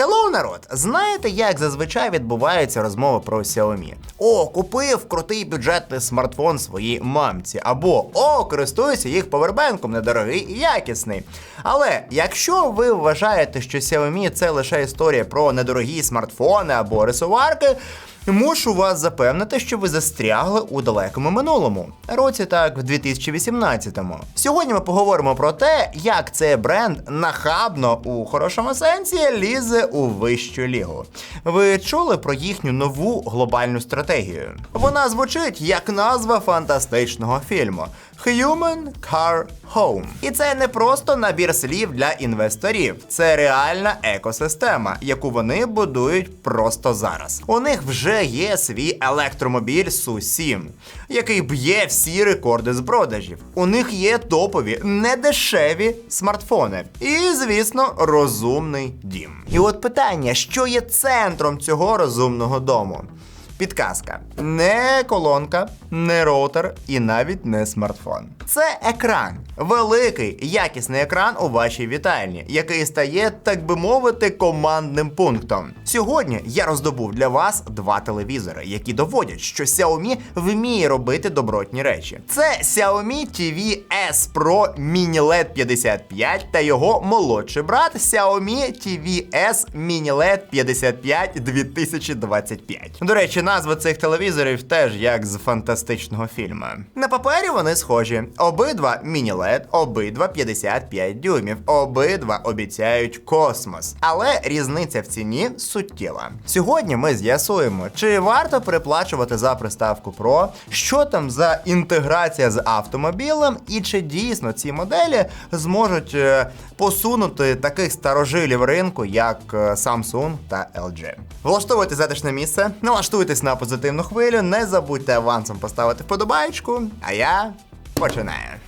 Hello, народ! Знаєте, як зазвичай відбуваються розмови про Xiaomi? О, купив крутий бюджетний смартфон своїй мамці. Або О, користуюся їх повербенком, недорогий і якісний. Але якщо ви вважаєте, що Xiaomi це лише історія про недорогі смартфони або рисуварки, Мушу вас запевнити, що ви застрягли у далекому минулому, році так в 2018-му. Сьогодні ми поговоримо про те, як цей бренд нахабно у хорошому сенсі лізе у вищу лігу. Ви чули про їхню нову глобальну стратегію? Вона звучить як назва фантастичного фільму. Human Car Home. І це не просто набір слів для інвесторів, це реальна екосистема, яку вони будують просто зараз. У них вже є свій електромобіль SU7, який б'є всі рекорди з продажів. У них є топові, недешеві смартфони. І, звісно, розумний дім. І от питання, що є центром цього розумного дому? Підказка: не колонка, не роутер і навіть не смартфон. Це екран, великий якісний екран у вашій вітальні, який стає, так би мовити, командним пунктом. Сьогодні я роздобув для вас два телевізори, які доводять, що Xiaomi вміє робити добротні речі. Це Xiaomi TV S Pro Mini LED 55 та його молодший брат Xiaomi TV S Mini LED 55 2025. До речі, назва цих телевізорів теж як з фантастичного фільму. На папері вони схожі. Обидва міні-лед, обидва 55 дюймів, обидва обіцяють космос. Але різниця в ціні суттєва. Сьогодні ми з'ясуємо, чи варто переплачувати за приставку Pro, що там за інтеграція з автомобілем, і чи дійсно ці моделі зможуть е, посунути таких старожилів ринку, як е, Samsung та LG. Влаштовуйте затишне місце, налаштуйтесь на позитивну хвилю, не забудьте авансом поставити вподобайку, а я починаю.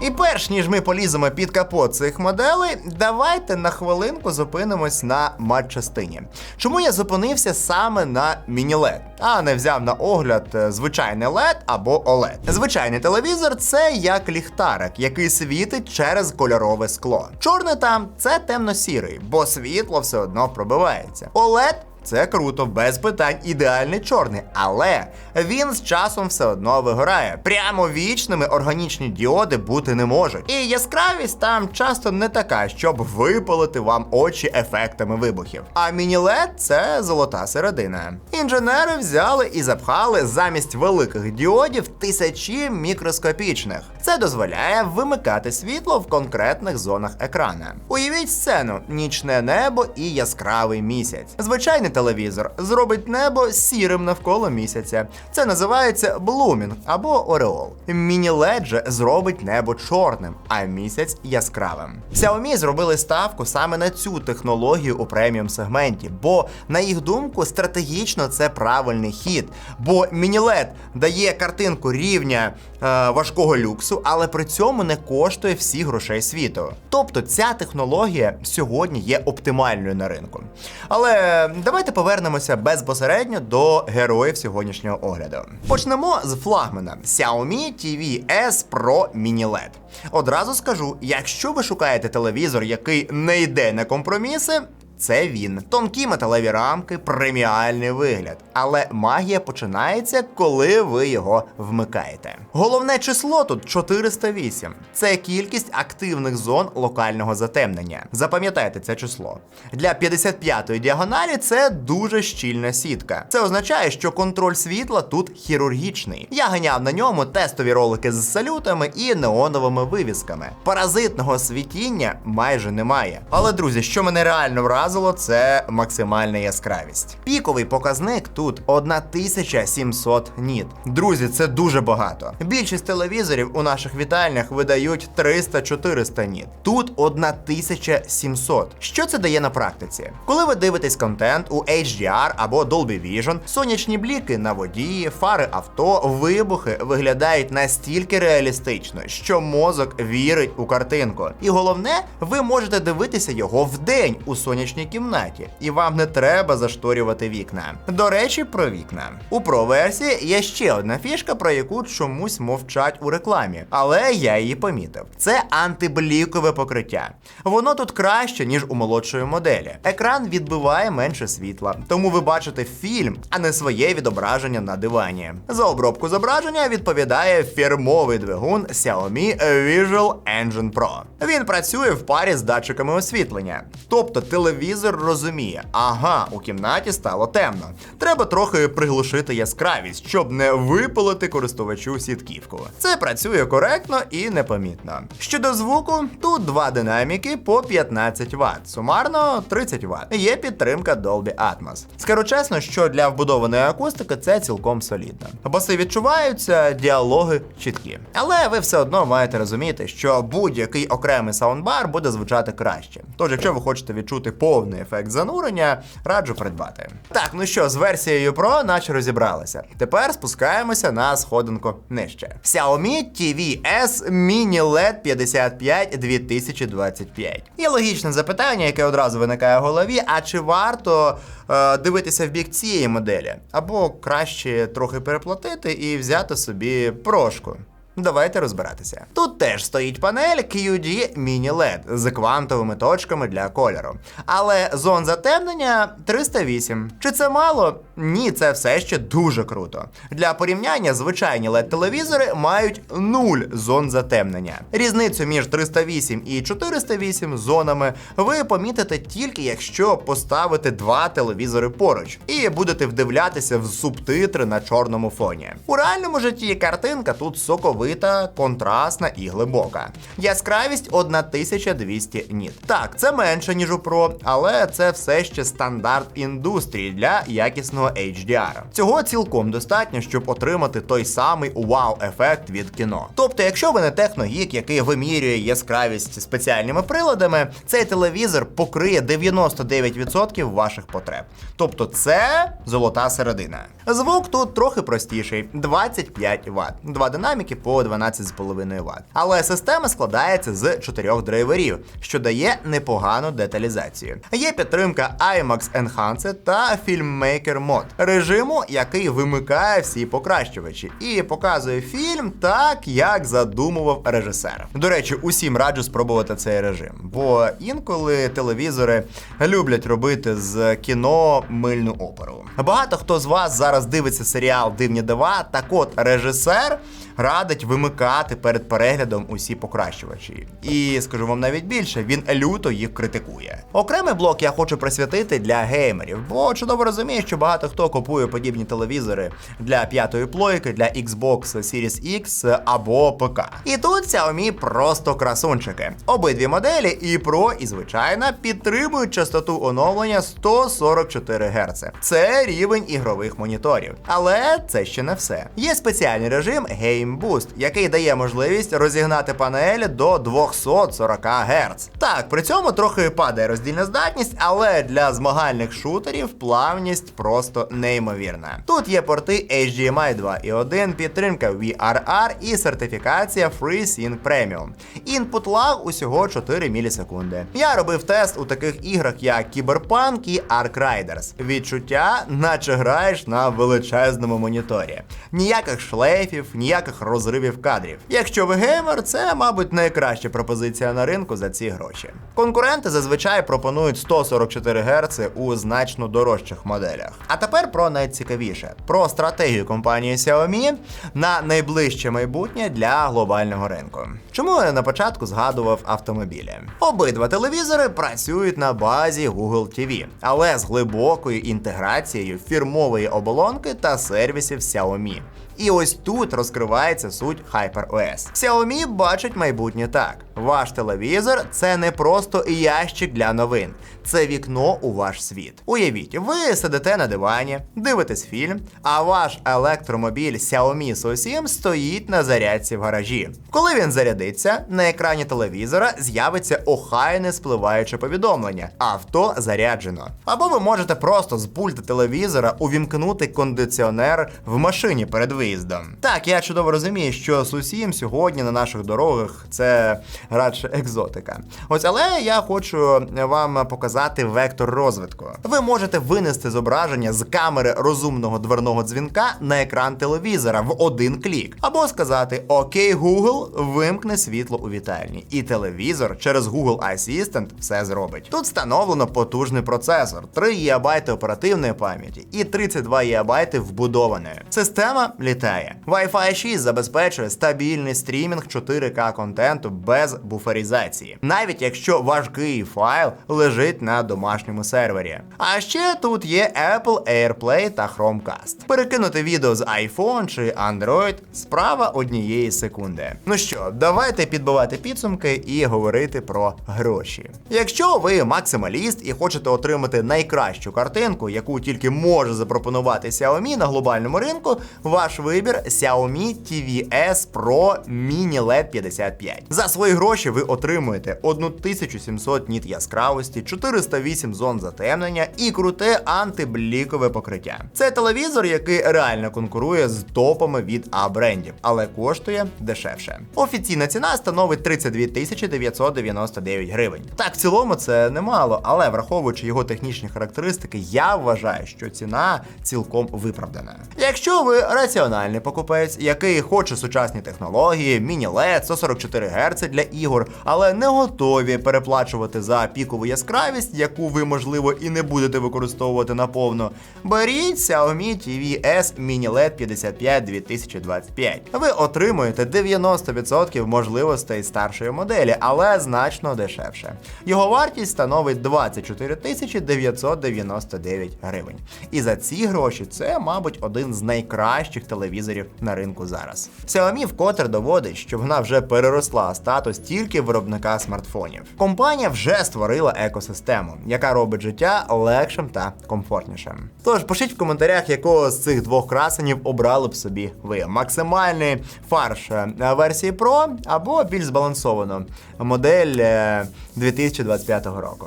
І перш ніж ми поліземо під капот цих моделей, давайте на хвилинку зупинимось на матчастині. Чому я зупинився саме на міні-LED, а не взяв на огляд е, звичайний LED або OLED? Звичайний телевізор це як ліхтарик, який світить через кольорове скло. Чорний там це темно-сірий, бо світло все одно пробивається. OLED це круто, без питань, ідеальний чорний, але він з часом все одно вигорає. Прямо вічними органічні діоди бути не можуть. І яскравість там часто не така, щоб випалити вам очі ефектами вибухів. А міні-лед це золота середина. Інженери взяли і запхали замість великих діодів тисячі мікроскопічних. Це дозволяє вимикати світло в конкретних зонах екрана. Уявіть сцену: нічне небо і яскравий місяць. Звичайний телевізор зробить небо сірим навколо місяця. Це називається блумінг або ореол. Міні-лед же зробить небо чорним, а місяць яскравим. Xiaomi зробили ставку саме на цю технологію у преміум сегменті, бо, на їх думку, стратегічно це правильний хід. Бо міні-лед дає картинку рівня е, важкого люксу, але при цьому не коштує всіх грошей світу. Тобто ця технологія сьогодні є оптимальною на ринку. Але давайте повернемося безпосередньо до героїв сьогоднішнього огляду. Почнемо з флагмана Xiaomi TV S Pro Mini LED. Одразу скажу, якщо ви шукаєте телевізор, який не йде на компроміси. Це він. Тонкі металеві рамки, преміальний вигляд. Але магія починається, коли ви його вмикаєте. Головне число тут 408. Це кількість активних зон локального затемнення. Запам'ятайте це число. Для 55-ї діагоналі це дуже щільна сітка. Це означає, що контроль світла тут хірургічний. Я ганяв на ньому тестові ролики з салютами і неоновими вивісками. Паразитного світіння майже немає. Але, друзі, що мене реально вразило, це максимальна яскравість. Піковий показник тут 1700 ніт. Друзі, це дуже багато. Більшість телевізорів у наших вітальнях видають 300-400 ніт. Тут 1700. Що це дає на практиці? Коли ви дивитесь контент у HDR або Dolby Vision, сонячні бліки на воді, фари авто, вибухи виглядають настільки реалістично, що мозок вірить у картинку. І головне, ви можете дивитися його вдень у сонячній сонячній кімнаті, і вам не треба зашторювати вікна. До речі, про вікна. У Pro версії є ще одна фішка, про яку чомусь мовчать у рекламі, але я її помітив. Це антиблікове покриття. Воно тут краще, ніж у молодшої моделі. Екран відбиває менше світла, тому ви бачите фільм, а не своє відображення на дивані. За обробку зображення відповідає фірмовий двигун Xiaomi Visual Engine Pro. Він працює в парі з датчиками освітлення. Тобто телевізор розуміє, ага, у кімнаті стало темно. Треба трохи приглушити яскравість, щоб не випалити користувачу сітківку. Це працює коректно і непомітно. Щодо звуку, тут два динаміки по 15 Вт, сумарно 30 Вт. Є підтримка Dolby Atmos. Скажу чесно, що для вбудованої акустики це цілком солідно. Баси відчуваються, діалоги чіткі. Але ви все одно маєте розуміти, що будь-який окремий саундбар буде звучати краще. Тож, якщо ви хочете відчути повний ефект занурення, раджу придбати. Так, ну що, з версією Pro наче розібралися. Тепер спускаємося на сходинку нижче. Xiaomi TV S Mini LED 55 2025. Є логічне запитання, яке одразу виникає в голові: а чи варто е, дивитися в бік цієї моделі? Або краще трохи переплатити і взяти собі прошку. Давайте розбиратися. Тут теж стоїть панель QD Mini LED з квантовими точками для кольору. Але зон затемнення 308. Чи це мало? Ні, це все ще дуже круто. Для порівняння звичайні led телевізори мають 0 зон затемнення. Різницю між 308 і 408 зонами ви помітите тільки якщо поставите два телевізори поруч і будете вдивлятися в субтитри на чорному фоні. У реальному житті картинка тут соковита, контрастна і глибока. Яскравість 1200 ніт. Так, це менше ніж у Pro, але це все ще стандарт індустрії для якісного HDR. Цього цілком достатньо, щоб отримати той самий вау-ефект від кіно. Тобто, якщо ви не техногік, який вимірює яскравість спеціальними приладами, цей телевізор покриє 99% ваших потреб. Тобто, це золота середина. Звук тут трохи простіший 25 Вт. Два динаміки по 12,5 Вт. Але система складається з чотирьох драйверів, що дає непогану деталізацію. Є підтримка IMAX Enhanced та Filmmaker Mode, режиму, який вимикає всі покращувачі, і показує фільм так, як задумував режисер. До речі, усім раджу спробувати цей режим, бо інколи телевізори люблять робити з кіно мильну оперу. Багато хто з вас зараз дивиться серіал Дивні дива. Так от режисер радить вимикати перед переглядом усі покращувачі. І скажу вам навіть більше, він люто їх критикує. Окремий блок я хочу присвятити для геймерів, бо чудово розумію, що багато хто купує подібні телевізори для п'ятої плойки, для Xbox Series X або ПК. І тут Xiaomi просто красунчики. Обидві моделі, і Pro, і звичайна, підтримують частоту оновлення 144 Гц. Це рівень ігрових моніторів. Але це ще не все. Є спеціальний режим Game Boost, який дає можливість розігнати панель до 240 Гц. Так, при цьому трохи падає роздільна здатність, але для змагальних шутерів плавність просто неймовірна. Тут є порти HDMI 2.1, підтримка VRR і сертифікація FreeSync Premium. Інпут лаг усього 4 мілісекунди. Я робив тест у таких іграх, як Cyberpunk і Ark Riders. Відчуття, наче граєш на величезному моніторі. Ніяких шлейфів, ніяких розривів кадрів. Якщо ви геймер, це, мабуть, найкраща пропозиція на ринку за ці гроші. Конкуренти зазвичай пропонують 144 Гц у значно дорожчих моделях. А тепер про найцікавіше: про стратегію компанії Xiaomi на найближче майбутнє для глобального ринку. Чому я на початку згадував автомобілі? Обидва телевізори працюють на базі Google TV, але з глибокою інтеграцією фірмової оболонки та сервісів Xiaomi. І ось тут розкривається суть HyperOS. Xiaomi бачить майбутнє так: ваш телевізор це не просто ящик для новин, це вікно у ваш світ. Уявіть, ви сидите на дивані, дивитесь фільм, а ваш електромобіль Xiaomi SO7 стоїть на зарядці в гаражі. Коли він зарядиться, на екрані телевізора з'явиться охайне спливаюче повідомлення: авто заряджено. Або ви можете просто з пульта телевізора увімкнути кондиціонер в машині перед виїздом. Виїздом. Так, я чудово розумію, що Су-7 сьогодні на наших дорогах це радше екзотика. Ось, але я хочу вам показати вектор розвитку. Ви можете винести зображення з камери розумного дверного дзвінка на екран телевізора в один клік, або сказати Окей, Google, вимкни світло у вітальні. І телевізор через Google Assistant все зробить. Тут встановлено потужний процесор, 3 ГБ оперативної пам'яті і 32 ГБ вбудованої. Система літає. Wi-Fi 6 забезпечує стабільний стрімінг 4К контенту без буферізації, навіть якщо важкий файл лежить на домашньому сервері. А ще тут є Apple AirPlay та Chromecast. Перекинути відео з iPhone чи Android справа однієї секунди. Ну що, давайте підбивати підсумки і говорити про гроші. Якщо ви максималіст і хочете отримати найкращу картинку, яку тільки може запропонувати Xiaomi на глобальному ринку, ваш вибір Xiaomi TVS Pro Mini LED 55. За свої гроші ви отримуєте 1700 ніт яскравості, 408 зон затемнення і круте антиблікове покриття. Це телевізор, який реально конкурує з топами від А брендів, але коштує дешевше. Офіційна ціна становить 32 999 гривень. Так, в цілому це немало, але враховуючи його технічні характеристики, я вважаю, що ціна цілком виправдана. Якщо ви раціональний покупець, який хоче сучасні технології, міні-LED, 144 Гц для ігор, але не готові переплачувати за пікову яскравість, яку ви, можливо, і не будете використовувати наповно, беріть Xiaomi TV S Mini LED 55 2025. Ви отримуєте 90% можливостей старшої моделі, але значно дешевше. Його вартість становить 24 999 гривень. І за ці гроші це, мабуть, один з найкращих телевізорів на ринку зараз. Xiaomi вкотре доводить, що вона вже переросла статус тільки виробника смартфонів. Компанія вже створила екосистему, яка робить життя легшим та комфортнішим. Тож пишіть в коментарях, якого з цих двох красенів обрали б собі ви. Максимальний фарш е, версії Pro або більш збалансовану модель е, 2025 року.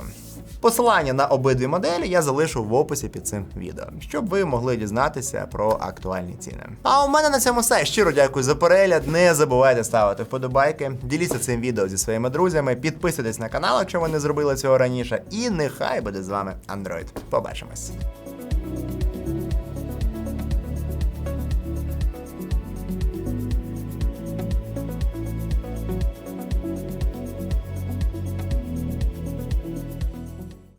Посилання на обидві моделі я залишу в описі під цим відео, щоб ви могли дізнатися про актуальні ціни. А у мене на цьому все. Щиро дякую за перегляд. Не забувайте ставити вподобайки, діліться цим відео зі своїми друзями, підписуйтесь на канал, якщо ви не зробили цього раніше. І нехай буде з вами Android. Побачимось.